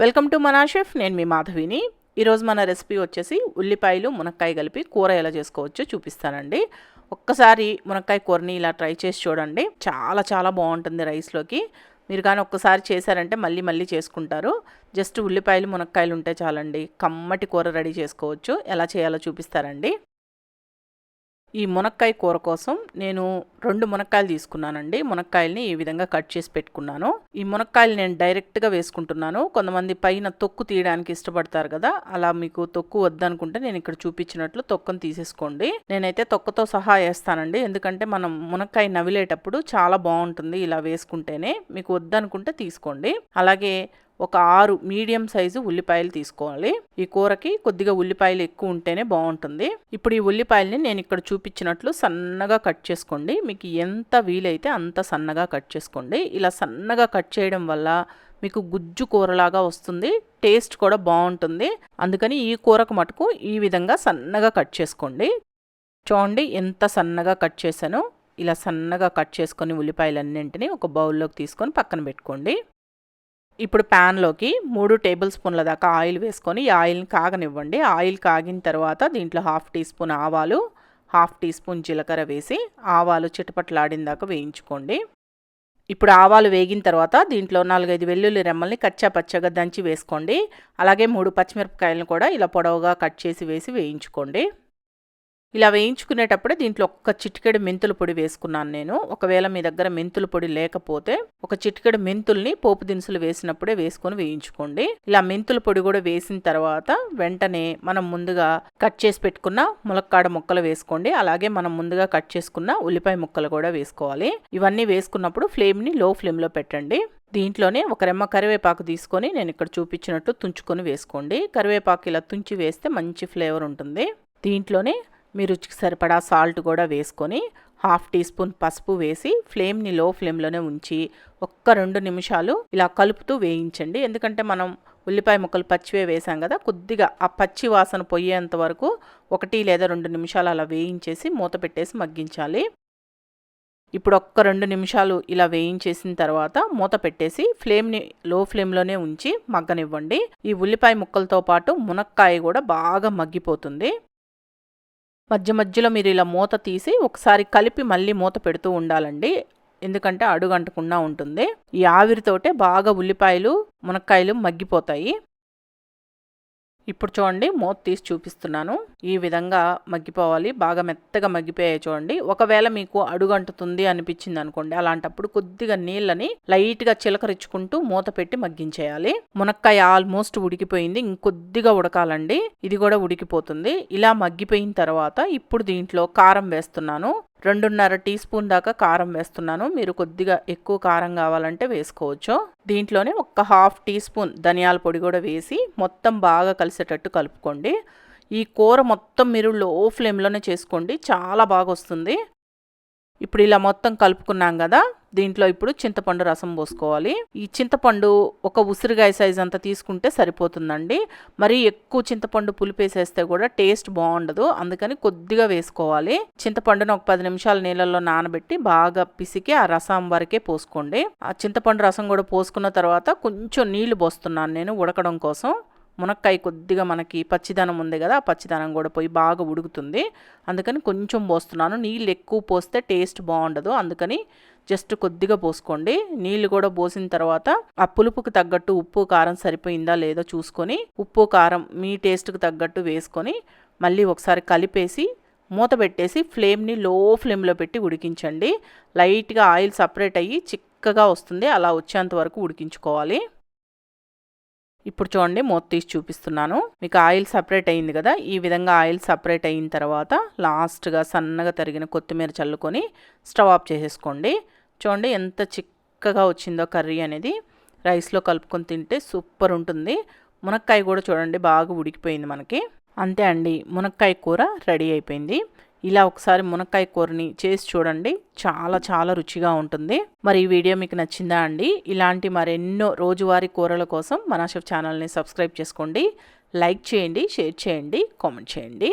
Welcome to మనా chef నేను మీ మాధవిని. ఈరోజు మన రెసిపీ వచ్చేసి ఉల్లిపాయలు మునక్కాయ కలిపి కూర ఎలా చేసుకోవచ్చో చూపిస్తానండి. ఒక్కసారి మునక్కాయ కూరని ఇలా ట్రై చేసి చూడండి. చాలా చాలా బాగుంటుంది రైస్లోకి. మీరు కానీ ఒక్కసారి చేశారంటే మళ్ళీ మళ్ళీ చేసుకుంటారు. జస్ట్ ఉల్లిపాయలు మునక్కాయలు ఉంటే చాలండి. కమ్మటి కూర రెడీ చేసుకోవచ్చు. ఎలా చేయాలో చూపిస్తారండి. ఈ మునక్కాయ కూర కోసం నేను రెండు మునక్కాయలు తీసుకున్నానండి. మునక్కాయల్ని ఈ విధంగా కట్ చేసి పెట్టుకున్నాను. ఈ మునక్కాయలు నేను డైరెక్ట్గా వేసుకుంటున్నాను. కొంతమంది పైన తొక్కు తీయడానికి ఇష్టపడతారు కదా అలా మీకు తొక్కు వద్దనుకుంటే నేను ఇక్కడ చూపించినట్లు తొక్కను తీసేసుకోండి. నేనైతే తొక్కతో సహా వేస్తానండి. ఎందుకంటే మనం మునక్కాయ నవిలేటప్పుడు చాలా బాగుంటుంది ఇలా వేసుకుంటేనే. మీకు వద్దనుకుంటే తీసుకోండి. అలాగే ఒక ఆరు మీడియం సైజు ఉల్లిపాయలు తీసుకోవాలి. ఈ కూరకి కొద్దిగా ఉల్లిపాయలు ఎక్కువ ఉంటేనే బాగుంటుంది. ఇప్పుడు ఈ ఉల్లిపాయల్ని నేను ఇక్కడ చూపించినట్లు సన్నగా కట్ చేసుకోండి. మీకు ఎంత వీలైతే అంత సన్నగా కట్ చేసుకోండి. ఇలా సన్నగా కట్ చేయడం వల్ల మీకు గుజ్జు కూరలాగా వస్తుంది. టేస్ట్ కూడా బాగుంటుంది. అందుకని ఈ కూరకు మటుకు ఈ విధంగా సన్నగా కట్ చేసుకోండి. చూడండి ఎంత సన్నగా కట్ చేశానో. ఇలా సన్నగా కట్ చేసుకొని ఉల్లిపాయలన్నింటినీ ఒక బౌల్లోకి తీసుకొని పక్కన పెట్టుకోండి. ఇప్పుడు ప్యాన్లోకి మూడు టేబుల్ స్పూన్ల దాకా ఆయిల్ వేసుకొని ఈ ఆయిల్ని కాగనివ్వండి. ఆయిల్ కాగిన తర్వాత దీంట్లో హాఫ్ టీ స్పూన్ ఆవాలు హాఫ్ టీ స్పూన్ జీలకర్ర వేసి ఆవాలు చిటపట్లాడిన దాకా వేయించుకోండి. ఇప్పుడు ఆవాలు వేగిన తర్వాత దీంట్లో నాలుగైదు వెల్లుల్లి రెమ్మల్ని కచ్చా పచ్చగా దంచి వేసుకోండి. అలాగే మూడు పచ్చిమిరపకాయలను కూడా ఇలా పొడవుగా కట్ చేసి వేసి వేయించుకోండి. ఇలా వేయించుకునేటప్పుడే దీంట్లో ఒక్క చిటికెడు మెంతుల పొడి వేసుకున్నాను నేను. ఒకవేళ మీ దగ్గర మెంతుల పొడి లేకపోతే ఒక చిటికెడు మెంతుల్ని పోపు దినుసులు వేసినప్పుడే వేసుకొని వేయించుకోండి. ఇలా మెంతుల పొడి కూడా వేసిన తర్వాత వెంటనే మనం ముందుగా కట్ చేసి పెట్టుకున్న ములక్కాడ ముక్కలు వేసుకోండి. అలాగే మనం ముందుగా కట్ చేసుకున్న ఉల్లిపాయ ముక్కలు కూడా వేసుకోవాలి. ఇవన్నీ వేసుకున్నప్పుడు ఫ్లేమ్ని లో ఫ్లేమ్లో పెట్టండి. దీంట్లోనే ఒక రెమ్మ కరివేపాకు తీసుకొని నేను ఇక్కడ చూపించినట్టు తుంచుకొని వేసుకోండి. కరివేపాకు ఇలా తుంచి వేస్తే మంచి ఫ్లేవర్ ఉంటుంది. దీంట్లోనే మీ రుచికి సరిపడా సాల్ట్ కూడా వేసుకొని హాఫ్ టీ స్పూన్ పసుపు వేసి ఫ్లేమ్ని లో ఫ్లేమ్లోనే ఉంచి ఒక్క రెండు నిమిషాలు ఇలా కలుపుతూ వేయించండి. ఎందుకంటే మనం ఉల్లిపాయ ముక్కలు పచ్చివే వేసాం కదా కొద్దిగా ఆ పచ్చి వాసన పోయేంత వరకు ఒకటి లేదా రెండు నిమిషాలు అలా వేయించేసి మూత పెట్టేసి మగ్గించాలి. ఇప్పుడు ఒక్క రెండు నిమిషాలు ఇలా వేయించేసిన తర్వాత మూత పెట్టేసి ఫ్లేమ్ని లో ఫ్లేమ్లోనే ఉంచి మగ్గనివ్వండి. ఈ ఉల్లిపాయ ముక్కలతో పాటు మునక్కాయ కూడా బాగా మగ్గిపోతుంది. మధ్య మధ్యలో మీరు ఇలా మూత తీసి ఒకసారి కలిపి మళ్ళీ మూత పెడుతూ ఉండాలండి. ఎందుకంటే అడుగంటకుండా ఉంటుంది. ఈ ఆవిరితోటే బాగా ఉల్లిపాయలు మునక్కాయలు మగ్గిపోతాయి. ఇప్పుడు చూడండి మూత తీసి చూపిస్తున్నాను. ఈ విధంగా మగ్గిపోవాలి. బాగా మెత్తగా మగ్గిపోయాయి చూడండి. ఒకవేళ మీకు అడుగంటుతుంది అనిపించింది అనుకోండి అలాంటప్పుడు కొద్దిగా నీళ్ళని లైట్గా చిలకరించుకుంటూ మూత పెట్టి మగ్గించేయాలి. మునక్కాయ ఆల్మోస్ట్ ఉడికిపోయింది. ఇంకొద్దిగా ఉడకాలండి. ఇది కూడా ఉడికిపోతుంది. ఇలా మగ్గిపోయిన తర్వాత ఇప్పుడు దీంట్లో కారం వేస్తున్నాను. రెండున్నర టీ స్పూన్ దాకా కారం వేస్తున్నాను. మీరు కొద్దిగా ఎక్కువ కారం కావాలంటే వేసుకోవచ్చు. దీంట్లోనే ఒక హాఫ్ టీ స్పూన్ ధనియాల పొడి కూడా వేసి మొత్తం బాగా కలిసేటట్టు కలుపుకోండి. ఈ కూర మొత్తం మీరు లో ఫ్లేమ్లోనే చేసుకోండి. చాలా బాగా వస్తుంది ఇప్పుడు ఇలా మొత్తం కలుపుకున్నాం కదా దీంట్లో ఇప్పుడు చింతపండు రసం పోసుకోవాలి. ఈ చింతపండు ఒక ఉసిరికాయ సైజ్ అంతా తీసుకుంటే సరిపోతుందండి. మరి ఎక్కువ చింతపండు పులిపేసేస్తే కూడా టేస్ట్ బాగుండదు. అందుకని కొద్దిగా వేసుకోవాలి. చింతపండును ఒక పది నిమిషాలు నీళ్ళల్లో నానబెట్టి బాగా పిసికి ఆ రసం వరకే పోసుకోండి. ఆ చింతపండు రసం కూడా పోసుకున్న తర్వాత కొంచెం నీళ్ళు పోస్తున్నాను నేను ఉడకడం కోసం. మునక్కాయ కొద్దిగా మనకి పచ్చిదనం ఉంది కదా ఆ పచ్చిదనం కూడా పోయి బాగా ఉడుకుతుంది. అందుకని కొంచెం పోస్తున్నాను. నీళ్ళు ఎక్కువ పోస్తే టేస్ట్ బాగుండదు. అందుకని జస్ట్ కొద్దిగా పోసుకోండి. నీళ్ళు కూడా పోసిన తర్వాత ఆ పులుపుకి తగ్గట్టు ఉప్పు కారం సరిపోయిందా లేదో చూసుకొని ఉప్పు కారం మీ టేస్ట్కి తగ్గట్టు వేసుకొని మళ్ళీ ఒకసారి కలిపేసి మూత పెట్టేసి ఫ్లేమ్ని లో ఫ్లేమ్లో పెట్టి ఉడికించండి. లైట్గా ఆయిల్ సపరేట్ అయ్యి చిక్కగా వస్తుంది. అలా వచ్చేంత వరకు ఉడికించుకోవాలి. ఇప్పుడు చూడండి మూత తీసి చూపిస్తున్నాను. మీకు ఆయిల్ సపరేట్ అయింది కదా? ఈ విధంగా ఆయిల్ సపరేట్ అయిన తర్వాత లాస్ట్గా సన్నగా తరిగిన కొత్తిమీర చల్లుకొని స్టవ్ ఆఫ్ చేసేసుకోండి. చూడండి ఎంత చిక్కగా వచ్చిందో కర్రీ అనేది. రైస్లో కలుపుకొని తింటే సూపర్ ఉంటుంది. మునక్కాయ కూడా చూడండి బాగా ఉడికిపోయింది మనకి. అంతే అండి మునక్కాయ కూర రెడీ అయిపోయింది. ఇలా ఒకసారి మునక్కాయ కూరని చేసి చూడండి చాలా చాలా రుచిగా ఉంటుంది. మరి ఈ వీడియో మీకు నచ్చిందా అండి? ఇలాంటి మరెన్నో రోజువారీ కూరల కోసం మన షెఫ్ ఛానల్ని సబ్స్క్రైబ్ చేసుకోండి. లైక్ చేయండి షేర్ చేయండి కామెంట్ చేయండి.